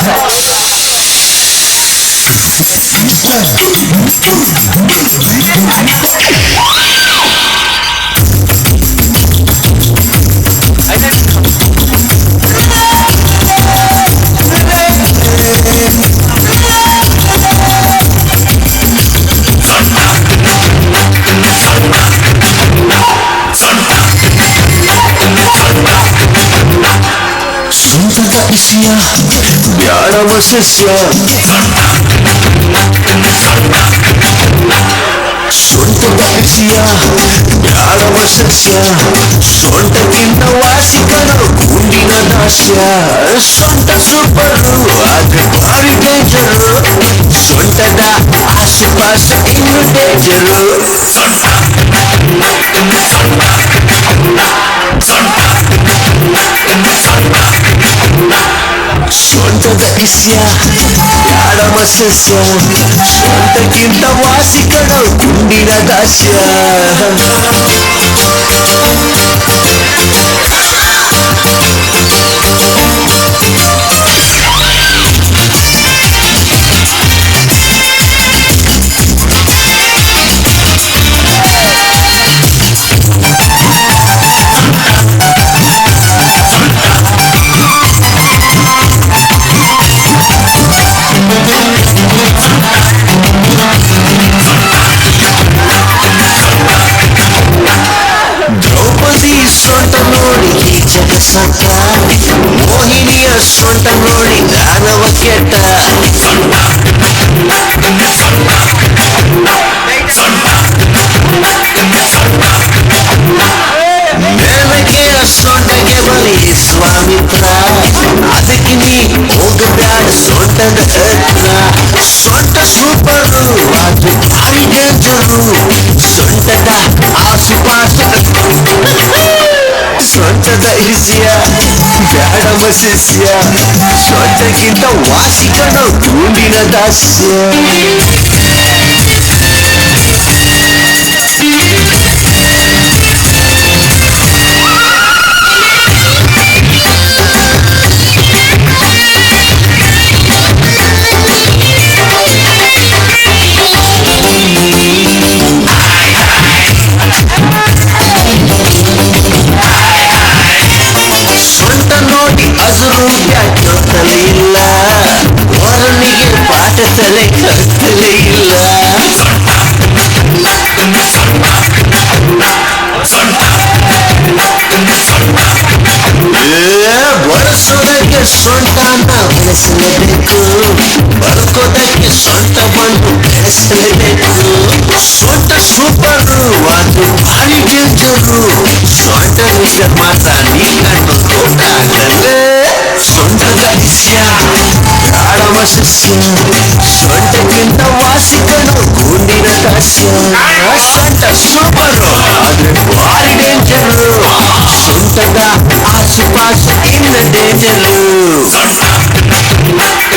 Velho. ಬ್ಯಾಡವ ಸಸ್ಯ ಸ್ವಂತದ ವಿಷಯ ಬ್ಯಾಡವ ಸಸ್ಯ ಸೊಂಟಕ್ಕಿಂತ ವಾಸಿಕನು ಗುಂಡಿನ ದಾಸ್ಯ. ಸೊಂಟ ಸೂಪರು ಆದ್ರೆ ಭಾರಿ ಡೇಂಜರು ಸೊಂಟದ ಆಸುಪಾಸು ಇನ್ನು ಡೇಂಜರು ಸ್ವಂತದ ಇಸ್ಯ ಯಾಡವ ಸಸ್ಯ ಸ್ವಂತಕ್ಕಿಂತ ವಾಸಿಕನ ಗುಂಡಿನ ದಾಸ್ಯ ಸ್ವಾಮಿತ್ರ ಅದಕ್ಕೆ ನೀ ಹೋಗಬ್ಯಾಡ ಸೊಂಟದ ಹತ್ರ ಸೊಂಟ ಸೂಪರು ಅದು ಭಾರಿ ಡೇಂಜರು ಸೊಂಟದ ಆಸುಪಾಸು ಸೊಂಟದ ಇಸಿಯ ಬ್ಯಾಡವ ಸಸ್ಯ ಸೊಂಟಕ್ಕಿಂತ ವಾಸಿಕನು ಗುಂಡಿನ ದಾಸ್ಯ ಬೆಳೆಸಲೇಬೇಕು ಬದುಕೋದಕ್ಕೆ ಸೊಂಟ ಬಂದು ಬೆಳೆಸಲೇಬೇಕು ಸೊಂಟ ಸೂಪರು ಅದು ಭಾರಿ ಡೇಂಜರು ಸೊಂಟ ನಿಜ ಮಾತ್ರ ನೀ ಕಂಡು ಗೊತ್ತಾಗಲೇ ಸೊಂಟದ ವಿಷಯ ಪ್ರಾಣವ ಸಸ್ಯ ಸೊಂಟಕ್ಕಿಂತ ವಾಸಿಕನು ಗುಂಡಿನ ದಾಸ್ಯ ಸೊಂಟ ಸೂಪರು ಆದ್ರೆ ಭಾರಿ ಡೇಂಜರು ಸೊಂಟದ ಆಸುಪಾಸು ಇನ್ನ ಡೇಂಜರು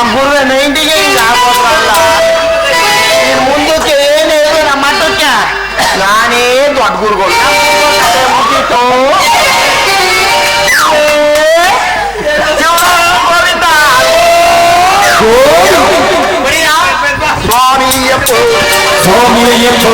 ನಮ್ಮ ಗುರುವೇ ನೈಂಟಿಗೆ ಹಿಂಗ ಮುಂದಕ್ಕೆ ಏನು ಹೇಳಿದ್ರು ನಮ್ಮ ಮಟ್ಟಕ್ಕೆ ನಾನೇ ದೊಡ್ಡ ಗುರುಗಳು. ಕತೆ ಮುಗೀತು. ಸ್ವಾಮಿಯಪ್ಪ ಸ್ವಾಮಿಯಯ್ಯಪ್ಪೋ